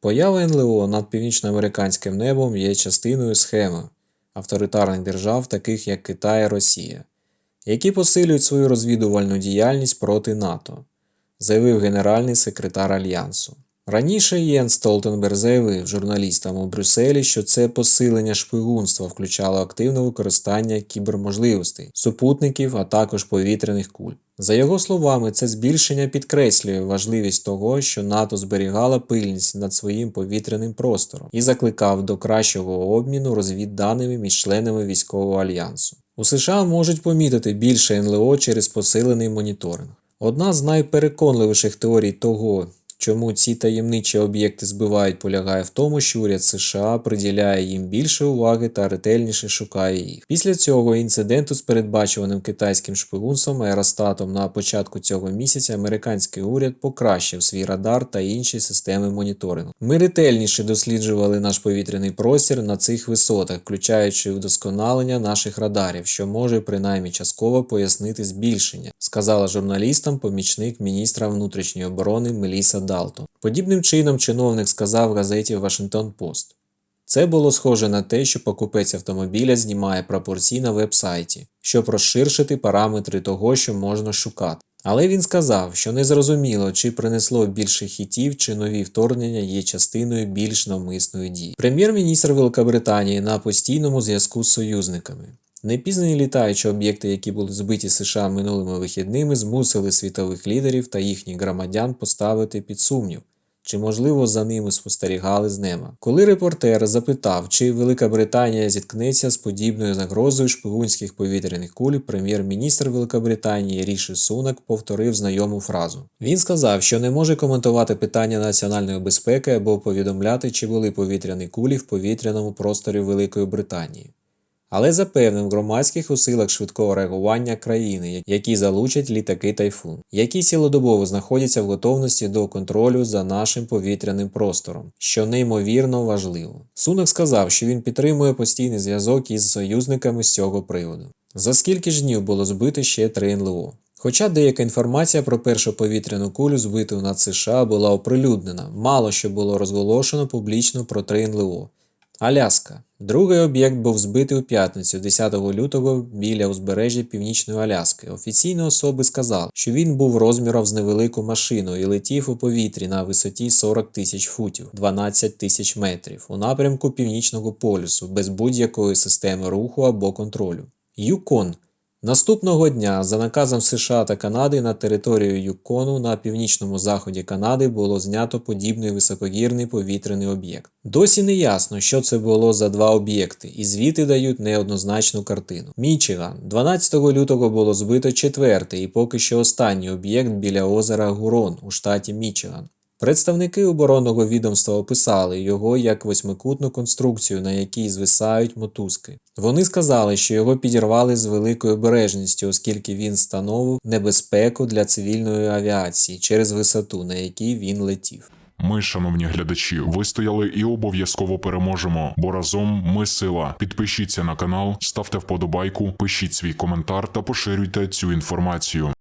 Поява НЛО над північноамериканським небом є частиною схеми авторитарних держав, таких як Китай і Росія, які посилюють свою розвідувальну діяльність проти НАТО, заявив генеральний секретар Альянсу. Раніше Єн Столтенберг заявив журналістам у Брюсселі, що це посилення шпигунства включало активне використання кіберможливостей, супутників, а також повітряних куль. За його словами, це збільшення підкреслює важливість того, що НАТО зберігала пильність над своїм повітряним простором і закликав до кращого обміну розвідданими між членами військового альянсу. У США можуть помітити більше НЛО через посилений моніторинг. Одна з найпереконливіших теорій того, чому ці таємничі об'єкти збивають, полягає в тому, що уряд США приділяє їм більше уваги та ретельніше шукає їх. Після цього інциденту з передбачуваним китайським шпигунством аеростатом на початку цього місяця американський уряд покращив свій радар та інші системи моніторингу. Ми ретельніше досліджували наш повітряний простір на цих висотах, включаючи вдосконалення наших радарів, що може принаймні частково пояснити збільшення, сказала журналістам помічник міністра внутрішньої оборони Меліса Далтон. Подібним чином чиновник сказав газеті Вашингтон Пост. Це було схоже на те, що покупець автомобіля знімає прапорці на веб-сайті, щоб розширшити параметри того, що можна шукати. Але він сказав, що незрозуміло, чи принесло більше хітів, чи нові вторгнення є частиною більш навмисної дії. Прем'єр-міністр Великобританії на постійному зв'язку з союзниками. Непізнані літаючі об'єкти, які були збиті США минулими вихідними, змусили світових лідерів та їхніх громадян поставити під сумнів, чи можливо за ними спостерігали з неба. Коли репортер запитав, чи Велика Британія зіткнеться з подібною загрозою шпигунських повітряних куль, прем'єр-міністр Великобританії Ріші Сунак повторив знайому фразу. Він сказав, що не може коментувати питання національної безпеки або повідомляти, чи були повітряні кулі в повітряному просторі Великої Британії але запевнив громадських у силах швидкого реагування країни, які залучать літаки тайфун, які цілодобово знаходяться в готовності до контролю за нашим повітряним простором, що неймовірно важливо. Сунок сказав, що він підтримує постійний зв'язок із союзниками з цього приводу. За скільки ж днів було збито ще три НЛО? Хоча деяка інформація про першу повітряну кулю, збиту над США, була оприлюднена, мало що було розголошено публічно про три НЛО. Аляска. Другий об'єкт був збитий у п'ятницю, 10 лютого, біля узбережжя Північної Аляски. Офіційні особи сказали, що він був розміром з невелику машину і летів у повітрі на висоті 40 тисяч футів, 12 тисяч метрів, у напрямку Північного полюсу, без будь-якої системи руху або контролю. Юкон. Наступного дня, за наказом США та Канади, на територію Юкону на північному заході Канади було знято подібний високогірний повітряний об'єкт. Досі не ясно, що це було за два об'єкти, і звіти дають неоднозначну картину. Мічиган. 12 лютого було збито четвертий і поки що останній об'єкт біля озера Гурон у штаті Мічиган. Представники оборонного відомства описали його як восьмикутну конструкцію, на якій звисають мотузки. Вони сказали, що його підірвали з великою обережністю, оскільки він становив небезпеку для цивільної авіації через висоту, на якій він летів. Ми, шановні глядачі, вистояли і обов'язково переможемо, бо разом ми сила. Підпишіться на канал, ставте вподобайку, пишіть свій коментар та поширюйте цю інформацію.